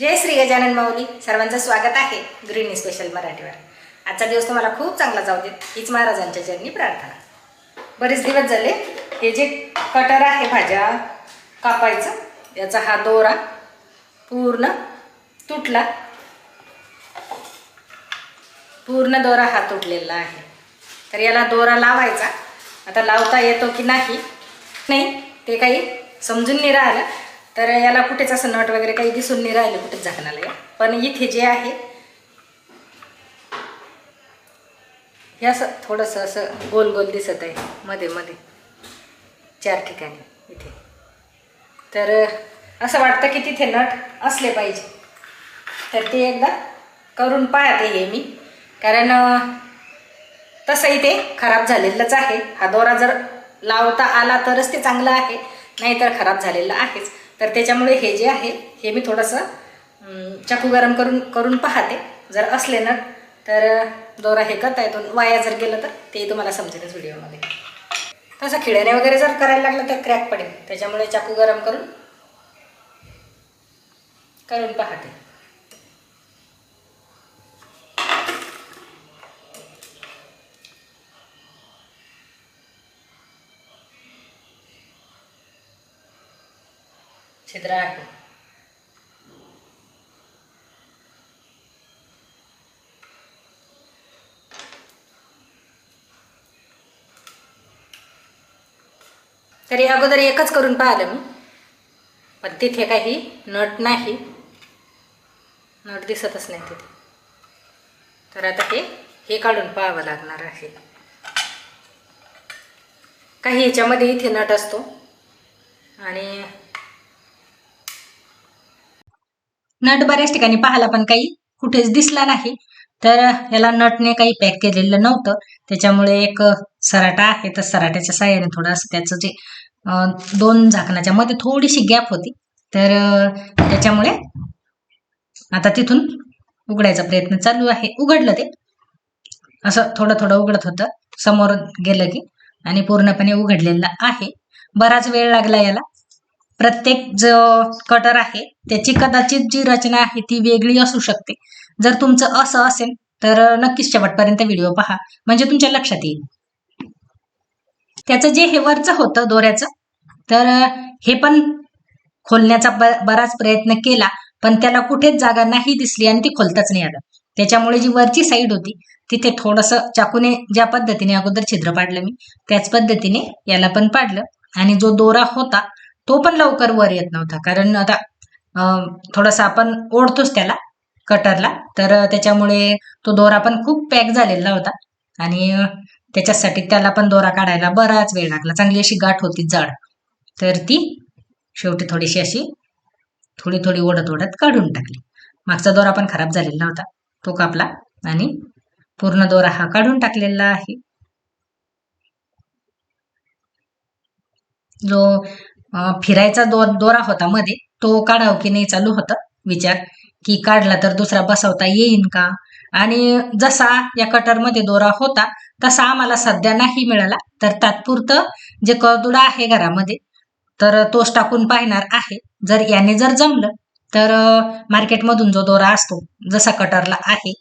जय श्री गजानन माऊली. सर्वांचं स्वागत आहे गृहिणी स्पेशल मराठीवर. आजचा दिवस तुम्हाला खूप चांगला जाऊ देत. हीच महाराजांच्या चरणी प्रार्थना. बरेच दिवस झाले हे जे कटर आहे भाज्या कापायचं याचा हा दोरा पूर्ण तुटला. पूर्ण दोरा हा तुटलेला आहे. तर याला दोरा लावायचा. आता लावता येतो की नाही नाही ते काही समजून नाही राहिलं. तर याला कुठेच असं नट वगैरे काही दिसून नाही राहिलं कुठेच झाकणाला या. पण इथे जे आहे हे असं थोडंसं असं गोल गोल दिसत आहे मध्ये मध्ये. चार ठिकाणी इथे. तर असं वाटतं की तिथे नट असले पाहिजे. तर ते एकदा करून पाहते हे मी. कारण तसं इथे खराब झालेलंच आहे. हा दोरा जर लावता आला तरच ते चांगलं आहे नाहीतर खराब झालेलं आहेच. तर त्याच्यामुळे हे जे आहे हे मी थोडंसं चाकू गरम करून करून पाहते. जर असले ना तर दोरा हे करता येतो. वाया जर गेलं तर ते तुम्हाला समजेलच व्हिडिओमध्ये. तसं खिळ्याने वगैरे जर करायला लागलं तर क्रॅक पडेल. त्याच्यामुळे चाकू गरम करून करून पाहते. छिद्र आहे. तरी अगोदर एकच करून पाहिलं मी. पण तिथे काही नट नाही. नट दिसतच नाही तिथे. तर आता हे हे काढून पाहावं लागणार आहे. काही ह्याच्यामध्ये इथे नट असतो. आणि नट बऱ्याच ठिकाणी पाहायला पण काही कुठेच दिसला नाही. तर याला नटने काही पॅक केलेलं नव्हतं. त्याच्यामुळे एक सराटा आहे. तर सराट्याच्या साह्याने थोडं असं त्याचं जे दोन झाकणाच्या मध्ये थोडीशी गॅप होती. तर त्याच्यामुळे आता तिथून उघडायचा प्रयत्न चालू आहे. उघडलं ते. असं थोडं थोडं उघडत होतं. समोर गेलं की आणि पूर्णपणे उघडलेलं आहे. बराच वेळ लागला याला. प्रत्येक जो कटर आहे त्याची कदाचित जी रचना आहे ती वेगळी असू शकते. जर तुमचं असं असेल तर नक्कीच शेवटपर्यंत व्हिडिओ पहा. म्हणजे तुमच्या लक्षात येईल. त्याचं जे हे वरचं होतं दोऱ्याचं तर हे पण खोलण्याचा बराच प्रयत्न केला पण त्याला कुठेच जागा नाही दिसली आणि ती खोलताच नाही आलं. त्याच्यामुळे जी वरची साईड होती तिथे थोडंसं चाकूने ज्या पद्धतीने अगोदर छिद्र पाडलं मी त्याच पद्धतीने याला पण पाडलं. आणि जो दोरा होता तो पण लवकर वर येत नव्हता. कारण आता थोडासा आपण ओढतोच त्याला कटरला. तर त्याच्यामुळे तो दोरा पण खूप पॅक झालेला होता. आणि त्याच्यासाठी त्याला पण दोरा काढायला बराच वेळ लागला. चांगली अशी गाठ होती जड. तर ती शेवटी थोडीशी अशी थोडी थोडी ओढत ओढत काढून टाकली. मागचा दोरा पण खराब झालेला होता तो कापला. आणि पूर्ण दोरा हा काढून टाकलेला आहे. जो फिरायचा दो दोरा होता मध्ये. तो काढाव की नाही चालू होता विचार. की काढला तर दुसरा बसवता येईन का? आणि जसा या कटरमध्ये दोरा होता तसा आम्हाला सध्या नाही मिळाला. तर तात्पुरतं जे कळदुडा आहे घरामध्ये तर तोच टाकून पाहणार आहे. जर याने जर जमलं तर मार्केटमधून जो दोरा असतो जसा कटरला आहे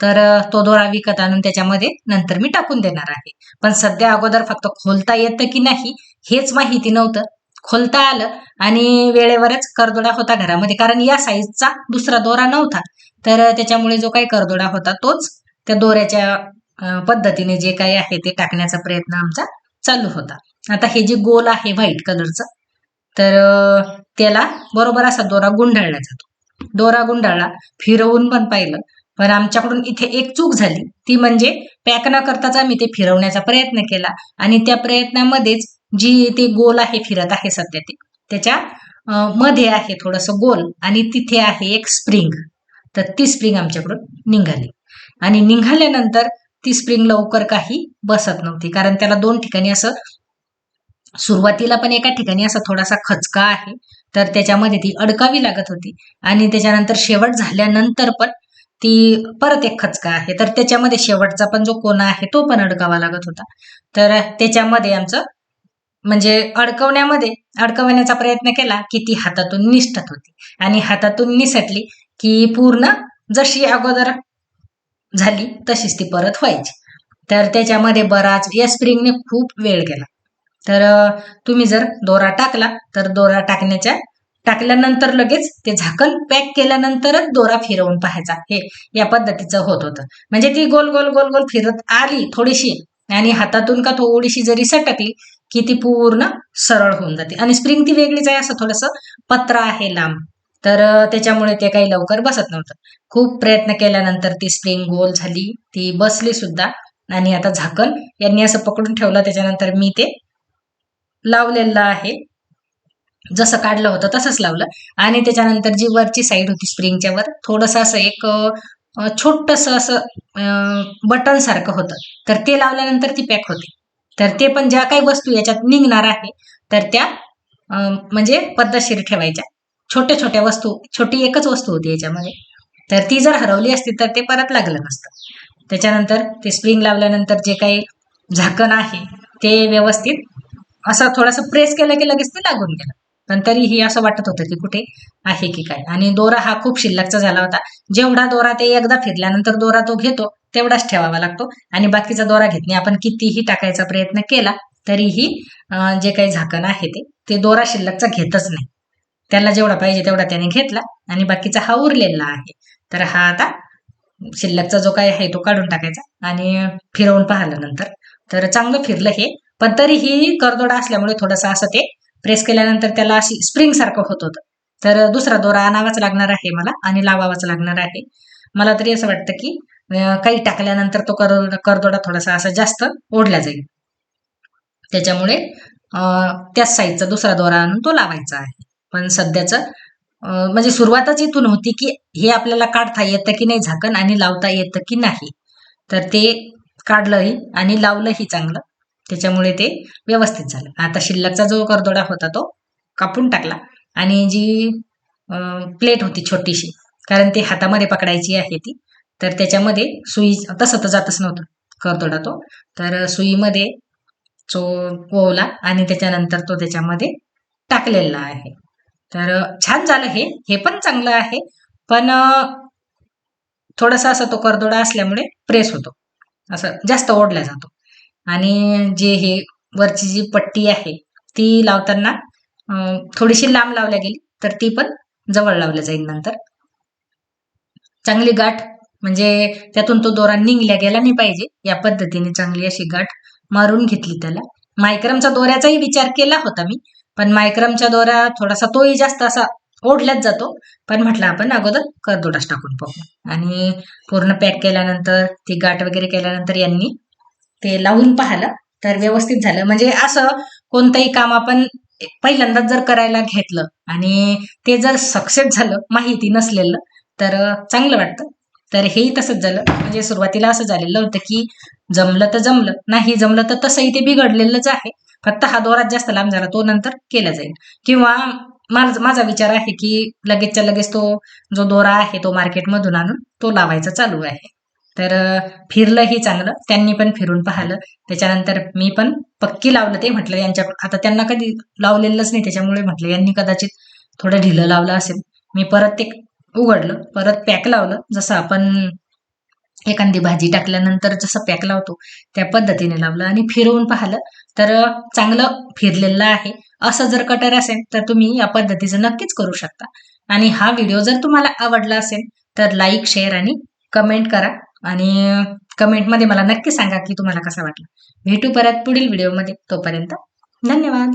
तर तो दोरा विकत आणून त्याच्यामध्ये नंतर मी टाकून देणार आहे. पण सध्या अगोदर फक्त खोलता येतं की नाही हेच माहिती नव्हतं. खोलता आलं आणि वेळेवरच करदोडा होता घरामध्ये. कारण या साईजचा दुसरा दोरा नव्हता. तर त्याच्यामुळे जो काही करदोडा होता तोच त्या दोऱ्याच्या पद्धतीने जे काही आहे ते टाकण्याचा प्रयत्न आमचा चालू होता. आता हे जे गोल आहे व्हाईट कलरचं तर त्याला बरोबर असा दोरा गुंडाळला जातो. दोरा गुंडाळला फिरवून पण पाहिलं. पण आमच्याकडून इथे एक चूक झाली. ती म्हणजे पॅक न करताच आम्ही ते फिरवण्याचा प्रयत्न केला. आणि त्या प्रयत्नामध्येच जी ते गोल आहे फिरत आहे सध्या ते. त्याच्या मध्ये आहे थोडंसं गोल आणि तिथे आहे एक स्प्रिंग तर ती स्प्रिंग आमच्याकडून निघाली. आणि निघाल्यानंतर ती स्प्रिंग लवकर काही बसत नव्हती. कारण त्याला दोन ठिकाणी असं सुरुवातीला पण एका ठिकाणी असा थोडासा खचका आहे. तर त्याच्यामध्ये ती अडकावी लागत होती. आणि त्याच्यानंतर शेवट झाल्यानंतर पण ती परत एक खचका आहे. तर त्याच्यामध्ये शेवटचा पण जो कोना आहे तो पण अडकावा लागत होता. तर त्याच्यामध्ये आमचं म्हणजे अडकवण्यामध्ये अडकवण्याचा प्रयत्न केला की ती हातातून निसटत होती. आणि हातातून निसटली की पूर्ण जशी अगोदर झाली तशीच ती परत व्हायची. तर त्याच्यामध्ये बराच या स्प्रिंगने खूप वेळ गेला. तर तुम्ही जर दोरा टाकला तर दोरा टाकण्याच्या टाकल्यानंतर लगेच ते झाकण पॅक केल्यानंतरच दोरा फिरवून पाहायचा. हे या पद्धतीचं होत होतं. म्हणजे ती गोल गोल गोल गोल फिरत आली थोडीशी आणि हातातून का थोडीशी जरी सटकली की ती पूर्ण सरळ होऊन जाते. आणि स्प्रिंग ती वेगळीच आहे असं थोडंसं पत्र आहे लांब. तर त्याच्यामुळे ते काही लवकर बसत नव्हतं. खूप प्रयत्न केल्यानंतर ती स्प्रिंग गोल झाली. ती बसली सुद्धा. आणि आता झाकण. यांनी असं पकडून ठेवलं. त्याच्यानंतर मी ते लावलेलं आहे. जसं काढलं होतं तसंच लावलं. आणि त्याच्यानंतर जी वरची साईड होती स्प्रिंगच्या वर थोडंसं असं एक छोटस असं बटन सारखं होतं. तर ते लावल्यानंतर ती पॅक होते. तर ते पण ज्या काही वस्तू याच्यात निघणार आहे तर त्या म्हणजे पद्धतशीर ठेवायच्या. छोट्या छोट्या वस्तू छोटी एकच वस्तू होती याच्यामध्ये. तर ती जर हरवली असती तर ते परत लागलं नसतं. त्याच्यानंतर ते स्प्रिंग लावल्यानंतर जे काही झाकण आहे ते व्यवस्थित असं थोडंसं प्रेस केलं की लगेच ते लागून गेलं. पण तरीही असं वाटत होतं की कुठे आहे की काय. आणि दोरा हा खूप शिल्लकचा झाला होता. जेवढा दोरा ते एकदा फिरल्यानंतर दोरा तो घेतो तेवढाच ठेवावा लागतो. आणि बाकीचा दोरा घेत नाही. आपण कितीही टाकायचा प्रयत्न केला तरीही जे काही झाकण आहे ते ते दोरा शिल्लकचा घेतच नाही. त्याला जेवढा पाहिजे तेवढा त्याने घेतला आणि बाकीचा हा उरलेला आहे. तर हा आता शिल्लकचा जो काय आहे तो काढून टाकायचा आणि फिरवून पाहिलं नंतर. तर चांगलं फिरलं हे. पण तरीही करदोडा असल्यामुळे थोडंसं असं ते प्रेस केल्यानंतर त्याला अशी स्प्रिंग सारखं होत होतं. तर दुसरा दोरा आणावाच लागणार आहे मला आणि लावावाच लागणार आहे. मला तरी असं वाटतं की काही टाकल्यानंतर तो कर करदोडा थोडासा असा जास्त ओढला जाईल. त्याच्यामुळे त्याच साईजचा दुसरा दोरा आणून तो लावायचा आहे. पण सध्याचं म्हणजे सुरुवातच इथून होती की हे आपल्याला काढता येतं की नाही झाकण आणि लावता येतं की नाही. तर ते काढलंही आणि लावलंही चांगलं. त्याच्यामुळे ते व्यवस्थित झालं. आता शिल्लकचा जो करदोडा होता तो कापून टाकला. आणि जी प्लेट होती छोटीशी कारण ती हातामध्ये पकडायची आहे ती तर त्याच्यामध्ये सुई तसं तर जातच नव्हतं. करतोडा तो. तर सुईमध्ये तो ओवला आणि त्याच्यानंतर तो त्याच्यामध्ये टाकलेला आहे. तर छान झालं हे. हे पण चांगलं आहे. पण थोडासा असा तो करदोडा असल्यामुळे प्रेस होतो. असं जास्त ओढला जातो. आणि जे हे वरची जी पट्टी आहे ती लावताना थोडीशी लांब लावल्या गेली तर ती पण जवळ लावल्या जाईल नंतर. चांगली गाठ म्हणजे त्यातून तो दोरा निघल्या गेला नाही पाहिजे. या पद्धतीने चांगली अशी गाठ मारून घेतली त्याला. मायक्रमचा दोऱ्याचाही विचार केला होता मी. पण मायक्रमच्या दोऱ्या थोडासा तोही जास्त असा ओढल्याच जातो. पण म्हटलं आपण अगोदर करदोडाच टाकून पाहू. आणि पूर्ण पॅक केल्यानंतर ती गाठ वगैरे केल्यानंतर यांनी ते लावून पाहिलं. तर व्यवस्थित झालं. म्हणजे असं कोणतंही काम आपण पहिल्यांदाच जर करायला घेतलं आणि ते जर सक्सेस झालं माहिती नसलेलं तर चांगलं वाटतं. तर हेही तसंच झालं. म्हणजे सुरुवातीला असं झालेलं होतं की जमलं तर जमलं नाही जमलं तर तसंही ते बिघडलेलंच आहे. फक्त हा दोरात जास्त लांब झाला तो नंतर केला जाईल. किंवा माझा विचार आहे की लगेचच्या लगेच तो जो दोरा आहे तो मार्केटमधून आणून तो लावायचा चालू आहे. तर फिरलंही चांगलं त्यांनी पण फिरून पाहिलं. त्याच्यानंतर मी पण पक्की लावलं ते म्हटलं यांच्या आता त्यांना कधी लावलेलंच नाही त्याच्यामुळे म्हटलं यांनी कदाचित थोडं ढिलं लावलं असेल. मी परत ते उघडलं परत पॅक लावलं. जसं आपण एखादी भाजी टाकल्यानंतर जसं पॅक लावतो त्या पद्धतीने लावलं आणि फिरवून पाहिलं तर चांगलं फिरलेलं आहे. असं जर कटर असेल तर तुम्ही या पद्धतीचं नक्कीच करू शकता. आणि हा व्हिडिओ जर तुम्हाला आवडला असेल तर लाईक शेअर आणि कमेंट करा. आणि कमेंटमध्ये मला नक्की सांगा की तुम्हाला कसा वाटला. भेटू परत पुढील व्हिडिओमध्ये तोपर्यंत धन्यवाद.